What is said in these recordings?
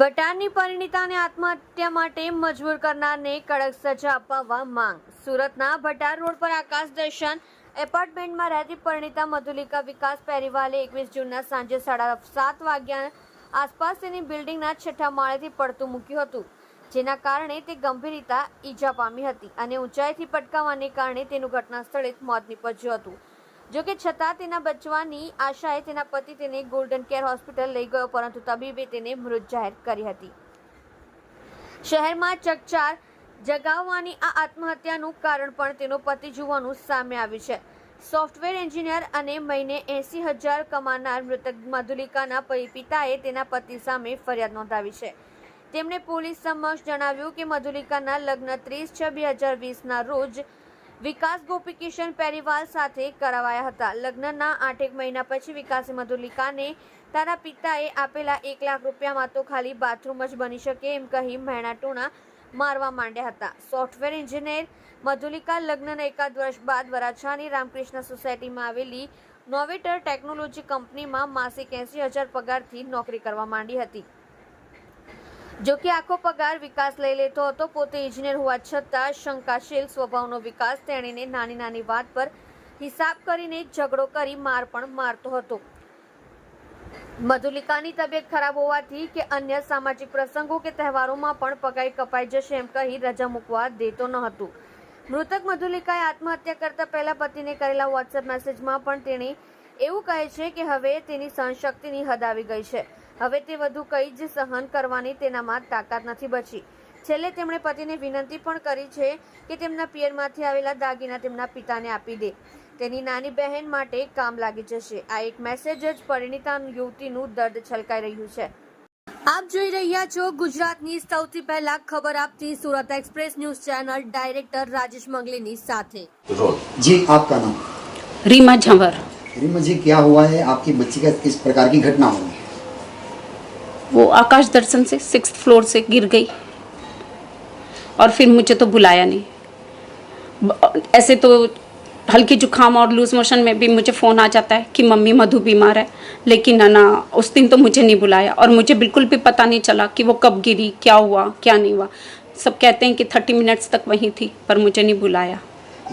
વટારની પરિણીતાને આત્મહત્યા માટે મજબૂર કરનારને કડક સજા અપાવવા માંગ. સુરતના ભટાર રોડ પર આકાશ દર્શન એપાર્ટમેન્ટમાં રહેતી પરિણીતા મધુલિકા વિકાસ પેરીવાલે એકવીસ જૂનના સાંજે સાડા સાત વાગ્યા આસપાસ તેની બિલ્ડિંગના છઠ્ઠા માળેથી પડતું મૂક્યું હતું, જેના કારણે તે ગંભીર રીતે ઈજા પામી હતી અને ઊંચાઈથી પટકાવાને કારણે તેનું ઘટના સ્થળે મોત નીપજ્યું હતું. જોકે છતાં તેના બચવાની આશાએ તેના પતિ તેને ગોલ્ડન કેર હોસ્પિટલ લઈ ગયો, પરંતુ તબીબે તેને મૃત જાહેર કરી હતી. શહેરમાં ચકચાર જગાવવાની આ આત્મહત્યાનું કારણ પણ તેનો પતિ જોવાનું સામે આવ્યું છે. સોફ્ટવેર એન્જિનિયર અને મહિને એંસી હજાર કમાનાર મૃતક મધુલિકાના પિતાએ તેના પતિ સામે ફરિયાદ નોંધાવી છે. તેમણે પોલીસ સમક્ષ જણાવ્યું કે મધુલિકાના લગ્ન ત્રીસ છ બે હજાર વીસના રોજ વિકાસ ગોપીકિશન પેરીવાલ સાથે કરાવાયા હતા. લગ્નના આઠેક મહિના પછી વિકાસે મધુલિકાને તારા પિતાએ આપેલા એક લાખ રૂપિયામાં તો ખાલી બાથરૂમ જ બની શકે એમ કહી મહેણાટુણા મારવા માંડ્યા હતા. સોફ્ટવેર એન્જિનિયર મધુલિકા લગ્નના એકાદ વર્ષ બાદ વરાછાની રામકૃષ્ણ સોસાયટીમાં આવેલી નોવેટર ટેકનોલોજી કંપનીમાં માસિક એંસી હજાર પગારથી નોકરી કરવા માંડી હતી. જો કે આખો પગાર વિકાસ લઈ લેતો હતો, પોતે ઇજનેર હોવા છતાં શંકાશીલ સ્વભાવનો વિકાસ તેણીને નાની નાની વાત પર હિસાબ કરીને ઝઘડો કરી માર પણ મારતો હતો. મધુલિકાની તબિયત ખરાબ હોવાથી કે અન્ય સામાજિક પ્રસંગો કે તહેવારોમાં પણ પગાઈ કપાઈ જશે એમ કહી રજા મૂકવા દેતો ન હતો. મૃતક મધુલિકાએ આત્મહત્યા કરતા પહેલા પતિને કરેલા વોટ્સએપ મેસેજમાં પણ તેણે એવું કહે છે કે હવે તેની સહનશક્તિની હદ આવી ગઈ છે. હવે તે વધુ કંઈ જ સહન કરવાની તેનામાં તાકાત નથી બચી છેલ્લે તેમણે પતિને વિનંતી પણ કરી છે કે તેમના પિયરમાંથી આવેલા દાગીના તેમના પિતાને આપી દે તેની નાની બહેન માટે કામ લાગી જશે આ એક મેસેજ જ પરિણીતા યુવતીનું દર્દ છલકાઈ રહ્યું છે આપ જોઈ રહ્યા છો ગુજરાતની સૌથી પહેલા ખબર આપતી Surat express news channel director Rajesh મંગલીની સાથે रोल जी आपका नाम रीमा झंवर रीमा जी क्या हुआ है आपकी बच्ची का किस प्रकार की घटना हुई वो आकाश दर्शन से सिक्स फ्लोर से गिर गई। और फिर मुझे तो बुलाया नहीं। ऐसे तो हल्की जुकाम और लूज मोशन में भी मुझे फ़ोन आ जाता है कि मम्मी मधु बीमार है। लेकिन ना उस दिन तो मुझे नहीं बुलाया और मुझे बिल्कुल भी पता नहीं चला कि वो कब गिरी क्या हुआ क्या नहीं हुआ। सब कहते हैं कि थर्टी मिनट्स तक वहीं थी पर मुझे नहीं बुलाया।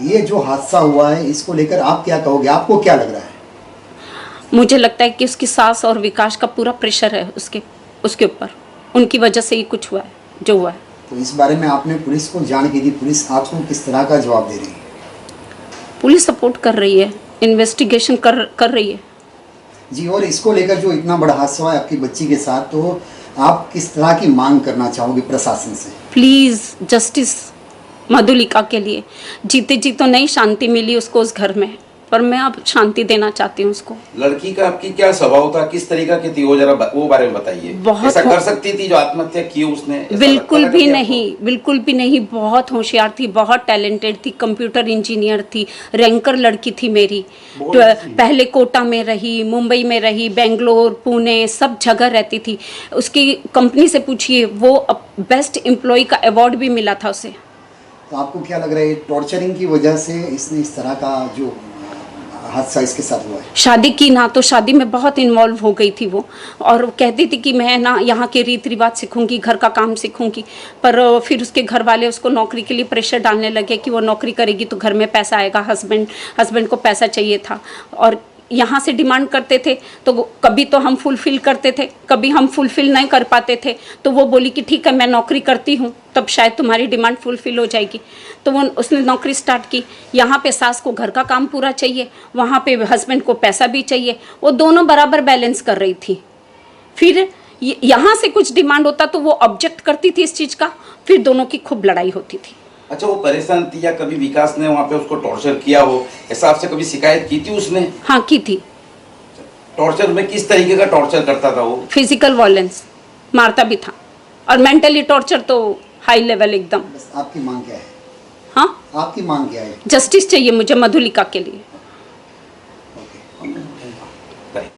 ये जो हादसा हुआ है इसको लेकर आप क्या कहोगे? आपको क्या लग रहा है? मुझे लगता है कि उसकी सास और विकास का पूरा प्रेशर है उसके उसके ऊपर। उनकी वजह से ही कुछ हुआ है जो हुआ है। तो इस बारे में आपने पुलिस को जान की थी पुलिस आपको किस तरह का जवाब दे रही है? पुलिस सपोर्ट कर रही है इन्वेस्टिगेशन कर कर रही है। जी और इसको लेकर जो इतना बड़ा हादसा हुआ है आपकी बच्ची के साथ तो आप किस तरह की मांग करना चाहोगे प्रशासन से? प्लीज़ जस्टिस मधुलिका के लिए। जीते जी तो नहीं शांति मिली उसको उस घर में। पर मैं अब शांति देना चाहती हूँ उसको। लड़की का आपकी क्या स्वभाव था? किस तरीका की थी वो जरा वो बारे में बताइए। बहुत ऐसा कर सकती थी जो आत्महत्या की उसने? बिल्कुल भी नहीं बिल्कुल भी नहीं। बहुत होशियार थी बहुत टैलेंटेड थी कंप्यूटर इंजीनियर थी रैंकर लड़की थी मेरी। तो पहले कोटा में रही मुंबई में रही बेंगलोर पुणे सब जगह रहती थी। उसकी कंपनी से पूछिए वो बेस्ट एम्प्लॉय का अवार्ड भी मिला था उसे। तो आपको क्या लग रहा है टॉर्चरिंग की वजह से इसने इस तरह का जो हादसा इसके साथ हुआ है। शादी की ना तो शादी में बहुत इन्वॉल्व हो गई थी वो। और वो कहती थी कि मैं ना यहाँ के रीति रिवाज सीखूँगी, घर का काम सीखूँगी, पर फिर उसके घर वाले उसको नौकरी के लिए प्रेशर डालने लगे कि वो नौकरी करेगी तो घर में पैसा आएगा हस्बैंड हस्बैंड को पैसा चाहिए था। और यहाँ से डिमांड करते थे तो कभी तो हम फुलफिल करते थे, कभी हम फुलफिल नहीं कर पाते थे। तो वो बोली कि ठीक है, मैं नौकरी करती हूँ, तब शायद तुम्हारी डिमांड फुलफिल हो जाएगी। तो वो उसने नौकरी स्टार्ट की। यहाँ पे सास को घर का काम पूरा चाहिए, वहाँ पे हस्बैंड को पैसा भी चाहिए, वो दोनों बराबर बैलेंस कर रही थी। फिर यहाँ से कुछ डिमांड होता तो वो ऑब्जेक्ट करती थी इस चीज़ का, फिर दोनों की खूब लड़ाई होती थी। अच्छा वो परेशान थी या कभी विकास ने वहाँ पे उसको टॉर्चर किया हो? ऐसा आपसे कभी शिकायत की थी उसने? हाँ की थी। टॉर्चर में किस तरीके का टॉर्चर करता था वो? फ़िज़िकल वायलेंस मारता भी था। और मेंटली टॉर्चर तो हाई लेवल एकदम। बस आपकी मांग क्या है? हाँ? आपकी मांग क्या है? जस्टिस चाहिए मुझे मधुलिका के लिए।